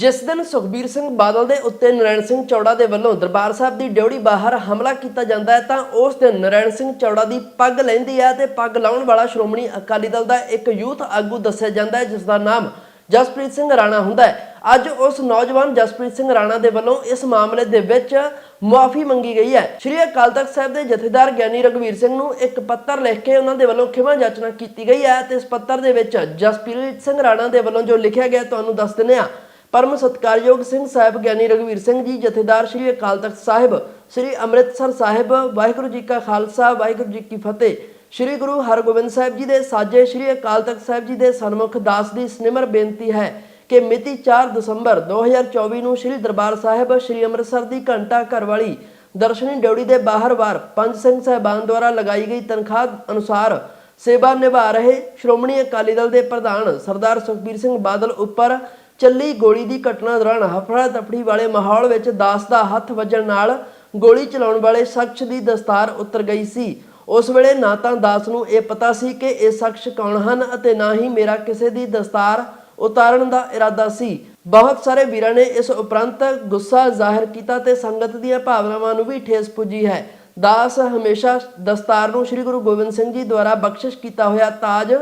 ਜਿਸ ਦਿਨ ਸੁਖਬੀਰ ਸਿੰਘ ਬਾਦਲ ਦੇ ਉੱਤੇ ਨਰੈਣ ਸਿੰਘ ਚੌੜਾ ਦੇ ਵੱਲੋਂ ਦਰਬਾਰ ਸਾਹਿਬ ਦੀ ਡਿਉੜੀ ਬਾਹਰ ਹਮਲਾ ਕੀਤਾ ਜਾਂਦਾ ਹੈ, ਤਾਂ ਉਸ ਦਿਨ ਨਰੈਣ ਸਿੰਘ ਚੌੜਾ ਦੀ ਪੱਗ ਲੈਂਦੀ ਹੈ ਤੇ ਪੱਗ ਲਾਉਣ ਵਾਲਾ ਸ਼੍ਰੋਮਣੀ ਅਕਾਲੀ ਦਲ ਦਾ ਇੱਕ ਯੂਥ ਆਗੂ ਦੱਸਿਆ ਜਾਂਦਾ ਹੈ ਜਿਸ ਦਾ ਨਾਮ ਜਸਪ੍ਰੀਤ ਸਿੰਘ ਰਾਣਾ ਹੁੰਦਾ ਹੈ। ਅੱਜ ਉਸ ਨੌਜਵਾਨ ਜਸਪ੍ਰੀਤ ਸਿੰਘ ਰਾਣਾ ਦੇ ਵੱਲੋਂ ਇਸ ਮਾਮਲੇ ਦੇ ਵਿੱਚ ਮੁਆਫੀ ਮੰਗੀ ਗਈ ਹੈ। ਸ਼੍ਰੀ ਅਕਾਲ ਤਖਤ ਸਾਹਿਬ ਦੇ ਜਥੇਦਾਰ ਗਿਆਨੀ ਰਗਵੀਰ ਸਿੰਘ ਨੂੰ ਇੱਕ ਪੱਤਰ ਲਿਖ ਕੇ ਉਹਨਾਂ ਦੇ ਵੱਲੋਂ ਖਿਮਾ ਜਾਚਨਾ ਕੀਤੀ ਗਈ ਹੈ ਤੇ ਇਸ ਪੱਤਰ ਦੇ ਵਿੱਚ ਜਸਪ੍ਰੀਤ ਸਿੰਘ ਰਾਣਾ ਦੇ ਵੱਲੋਂ ਜੋ ਲਿਖਿਆ ਗਿਆ ਤੁਹਾਨੂੰ ਦੱਸ ਦਿੰਦੇ ਹਾਂ। ਪਰਮ ਸਤਕਾਰਯੋਗ ਸਿੰਘ ਸਾਹਿਬ ਗਿਆਨੀ ਰਗਵੀਰ ਸਿੰਘ ਜੀ, ਜਥੇਦਾਰ ਸ਼੍ਰੀ ਅਕਾਲ ਤਖਤ ਸਾਹਿਬ, ਸ਼੍ਰੀ ਅੰਮ੍ਰਿਤਸਰ ਸਾਹਿਬ, ਵਾਹਿਗੁਰੂ ਜੀ ਕਾ ਖਾਲਸਾ, ਵਾਹਿਗੁਰੂ ਜੀ ਕੀ ਫਤਿਹ। ਸ਼੍ਰੀ ਗੁਰੂ ਹਰਗੋਬਿੰਦ ਸਾਹਿਬ ਜੀ ਦੇ ਸਾਜੇ ਸ਼੍ਰੀ ਅਕਾਲ ਤਖਤ ਸਾਹਿਬ ਜੀ ਦੇ ਸਨਮੁਖ ਦਾਸ ਦੀ ਸਨਿਮਰ ਬੇਨਤੀ ਹੈ ਕਿ ਮਿਤੀ 4 ਦਸੰਬਰ 2024 ਨੂੰ ਸ਼੍ਰੀ ਦਰਬਾਰ ਸਾਹਿਬ, ਸ਼੍ਰੀ ਅੰਮ੍ਰਿਤਸਰ ਦੀ ਘੰਟਾ ਘਰ ਵਾਲੀ ਦਰਸ਼ਨੀ ਡਿਉੜੀ ਦੇ ਬਾਹਰ ਵਾਰ ਪੰਜ ਸਿੰਘ ਸਾਹਿਬਾਨ ਦੁਆਰਾ ਲਗਾਈ ਗਈ ਤਨਖਾਹ ਅਨੁਸਾਰ ਸੇਵਾ ਨਿਭਾ ਰਹੇ ਸ਼੍ਰੋਮਣੀ ਅਕਾਲੀ ਦਲ ਦੇ ਪ੍ਰਧਾਨ ਸਰਦਾਰ ਸੁਖਬੀਰ ਸਿੰਘ ਬਾਦਲ ਉੱਪਰ ਚੱਲੀ ਗੋਲੀ ਦੀ ਘਟਨਾ ਦੌਰਾਨ ਹਫੜਾ ਤਫੜੀ ਵਾਲੇ ਮਾਹੌਲ ਵਿੱਚ ਦਾਸ ਦਾ ਹੱਥ ਵੱਜਣ ਨਾਲ ਗੋਲੀ ਚਲਾਉਣ ਵਾਲੇ ਸ਼ਖਸ ਦੀ ਦਸਤਾਰ ਉਤਰ ਗਈ ਸੀ। ਉਸ ਵੇਲੇ ਨਾ ਤਾਂ ਦਾਸ ਨੂੰ ਇਹ ਪਤਾ ਸੀ ਕਿ ਇਹ ਸ਼ਖਸ ਕੌਣ ਹਨ ਅਤੇ ਨਾ ਹੀ ਮੇਰਾ ਕਿਸੇ ਦੀ ਦਸਤਾਰ ਉਤਾਰਨ ਦਾ ਇਰਾਦਾ ਸੀ। ਬਹੁਤ ਸਾਰੇ ਵੀਰਾਂ ਨੇ ਇਸ ਉਪਰੰਤ ਗੁੱਸਾ ਜ਼ਾਹਿਰ ਕੀਤਾ ਤੇ ਸੰਗਤ ਦੀਆਂ ਭਾਵਨਾਵਾਂ ਨੂੰ ਵੀ ਠੇਸ ਪੁੱਜੀ ਹੈ। ਦਾਸ ਹਮੇਸ਼ਾ ਦਸਤਾਰ ਨੂੰ ਸ੍ਰੀ ਗੁਰੂ ਗੋਬਿੰਦ ਸਿੰਘ ਜੀ ਦੁਆਰਾ ਬਖਸ਼ਿਸ਼ ਕੀਤਾ ਹੋਇਆ ਤਾਜ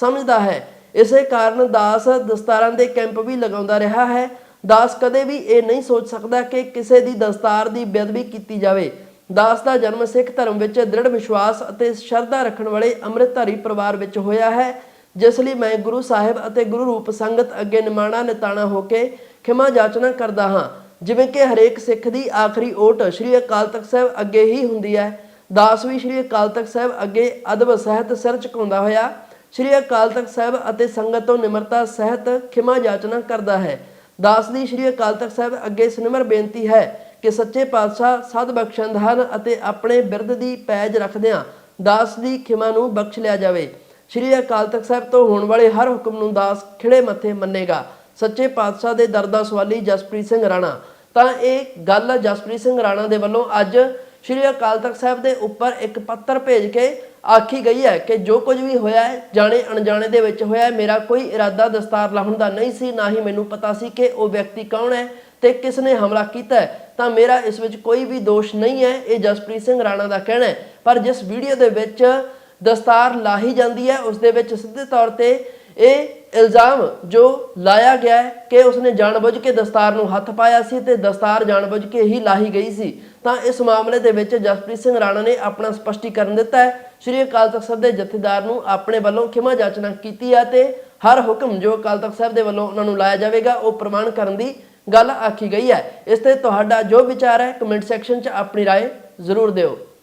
ਸਮਝਦਾ ਹੈ। ਇਸੇ ਕਾਰਨ ਦਾਸ ਦਸਤਾਰਾਂ ਦੇ ਕੈਂਪ ਵੀ ਲਗਾਉਂਦਾ ਰਿਹਾ ਹੈ। ਦਾਸ ਕਦੇ ਵੀ ਇਹ ਨਹੀਂ ਸੋਚ ਸਕਦਾ ਕਿ ਕਿਸੇ ਦੀ ਦਸਤਾਰ ਦੀ ਬੇਅਦਬੀ ਕੀਤੀ ਜਾਵੇ। ਦਾਸ ਦਾ ਜਨਮ ਸਿੱਖ ਧਰਮ ਵਿੱਚ ਦ੍ਰਿੜ ਵਿਸ਼ਵਾਸ ਅਤੇ ਸ਼ਰਧਾ ਰੱਖਣ ਵਾਲੇ ਅੰਮ੍ਰਿਤਧਾਰੀ ਪਰਿਵਾਰ ਵਿੱਚ ਹੋਇਆ ਹੈ। ਜਿਸ ਲਈ ਮੈਂ ਗੁਰੂ ਸਾਹਿਬ ਅਤੇ ਗੁਰੂ ਰੂਪ ਸੰਗਤ ਅੱਗੇ ਨਿਮਾਣਾ ਨਿਤਾਣਾ ਹੋ ਕੇ ਖਿਮਾ ਜਾਚਨਾ ਕਰਦਾ ਹਾਂ। ਜਿਵੇਂ ਕਿ ਹਰੇਕ ਸਿੱਖ ਦੀ ਆਖਰੀ ਓਟ ਸ੍ਰੀ ਅਕਾਲ ਤਖਤ ਸਾਹਿਬ ਅੱਗੇ ਹੀ ਹੁੰਦੀ ਹੈ। ਦਾਸ ਵੀ ਸ੍ਰੀ ਅਕਾਲ ਤਖਤ ਸਾਹਿਬ ਅੱਗੇ ਅਦਬ ਸਹਿਤ ਸਿਰ ਝੁਕਾਉਂਦਾ ਹੋਇਆ ਸ੍ਰੀ ਅਕਾਲ ਤਖਤ ਸਾਹਿਬ ਅਤੇ ਸੰਗਤ ਤੋਂ ਨਿਮਰਤਾ, ਸਹਿਤ, ਖਿਮਾ ਜਾਚਨਾ ਕਰਦਾ ਹੈ। ਦਾਸ ਦੀ ਸ੍ਰੀ ਅਕਾਲ ਤਖਤ ਸਾਹਿਬ ਅੱਗੇ ਸਿਨਮਰ ਬੇਨਤੀ ਹੈ ਕਿ ਸੱਚੇ ਪਾਤਸ਼ਾਹ ਸਦ ਬਖਸ਼ੰਦ ਹਨ ਅਤੇ ਆਪਣੇ ਬਿਰਧ ਦੀ ਪੈਜ ਰੱਖਦਿਆਂ ਦਾਸ ਦੀ ਖਿਮਾ ਨੂੰ ਬਖਸ਼ ਲਿਆ ਜਾਵੇ। ਸ੍ਰੀ ਅਕਾਲ ਤਖਤ ਸਾਹਿਬ ਤੋਂ ਹੋਣ ਵਾਲੇ ਹਰ ਹੁਕਮ ਨੂੰ ਦਾਸ ਖਿੜੇ ਮੱਥੇ ਮੰਨੇਗਾ। ਸੱਚੇ ਪਾਤਸ਼ਾਹ ਦੇ ਦਰ ਦਾ ਸਵਾਲੀ ਜਸਪ੍ਰੀਤ ਸਿੰਘ ਰਾਣਾ। ਤਾਂ ਇਹ ਗੱਲ ਜਸਪ੍ਰੀਤ ਸਿੰਘ ਰਾਣਾ ਦੇ ਵੱਲੋਂ ਅੱਜ ਸ਼੍ਰੀ ਅਕਾਲ ਤਖਤ ਸਾਹਿਬ ਦੇ ਉੱਪਰ ਇੱਕ ਪੱਤਰ ਭੇਜ ਕੇ ਆਖੀ ਗਈ ਹੈ ਕਿ ਜੋ ਕੁਝ ਵੀ ਹੋਇਆ ਹੈ, ਜਾਣੇ ਅਣਜਾਣੇ ਦੇ ਵਿੱਚ ਹੋਇਆ ਹੈ, ਮੇਰਾ ਕੋਈ ਇਰਾਦਾ ਦਸਤਾਰ ਲਾਉਣ ਦਾ ਨਹੀਂ ਸੀ, ਨਾ ਹੀ ਮੈਨੂੰ ਪਤਾ ਸੀ ਕਿ ਉਹ ਵਿਅਕਤੀ ਕੌਣ ਹੈ ਤੇ ਕਿਸ ਨੇ ਹਮਲਾ ਕੀਤਾ ਹੈ। ਤਾਂ ਮੇਰਾ ਇਸ ਵਿੱਚ ਕੋਈ ਵੀ ਦੋਸ਼ ਨਹੀਂ ਹੈ, ਇਹ ਜਸਪ੍ਰੀਤ ਸਿੰਘ ਰਾਣਾ ਦਾ ਕਹਿਣਾ ਹੈ। ਪਰ ਜਿਸ ਵੀਡੀਓ ਦੇ ਵਿੱਚ ਦਸਤਾਰ ਲਾਹੀ ਜਾਂਦੀ ਹੈ, ਉਸ ਦੇ ਵਿੱਚ ਸਿੱਧੇ ਤੌਰ ਤੇ ਇਹ ਇਲਜ਼ਾਮ ਜੋ ਲਾਇਆ ਗਿਆ ਹੈ ਕਿ ਉਸਨੇ ਜਾਣਬੁੱਝ ਕੇ ਦਸਤਾਰ ਨੂੰ ਹੱਥ ਪਾਇਆ ਸੀ ਤੇ ਦਸਤਾਰ ਜਾਣਬੁੱਝ ਕੇ ਹੀ ਲਾਹੀ ਗਈ ਸੀ ਤਾਂ ਇਸ ਮਾਮਲੇ ਦੇ ਵਿੱਚ ਜਸਪ੍ਰੀਤ ਸਿੰਘ ਰਾਣਾ ਨੇ ਆਪਣਾ ਸਪਸ਼ਟੀਕਰਨ ਦਿੱਤਾ ਹੈ ਸ਼੍ਰੀ ਅਕਾਲ ਤਖਤ ਸਾਹਿਬ ਦੇ ਜਥੇਦਾਰ ਨੂੰ ਆਪਣੇ ਵੱਲੋਂ ਖਿਮਾ ਜਾਚਨਾ ਕੀਤੀ ਹੈ ਤੇ ਹਰ ਹੁਕਮ ਜੋ ਅਕਾਲ ਤਖਤ ਸਾਹਿਬ ਦੇ ਵੱਲੋਂ ਉਹਨਾਂ ਨੂੰ ਲਾਇਆ ਜਾਵੇਗਾ ਉਹ ਪ੍ਰਮਾਣ ਕਰਨ ਦੀ ਗੱਲ ਆਖੀ ਗਈ ਹੈ ਇਸ ਤੇ ਤੁਹਾਡਾ ਜੋ ਵਿਚਾਰ ਹੈ ਕਮੈਂਟ ਸੈਕਸ਼ਨ 'ਚ ਆਪਣੀ رائے ਜ਼ਰੂਰ ਦਿਓ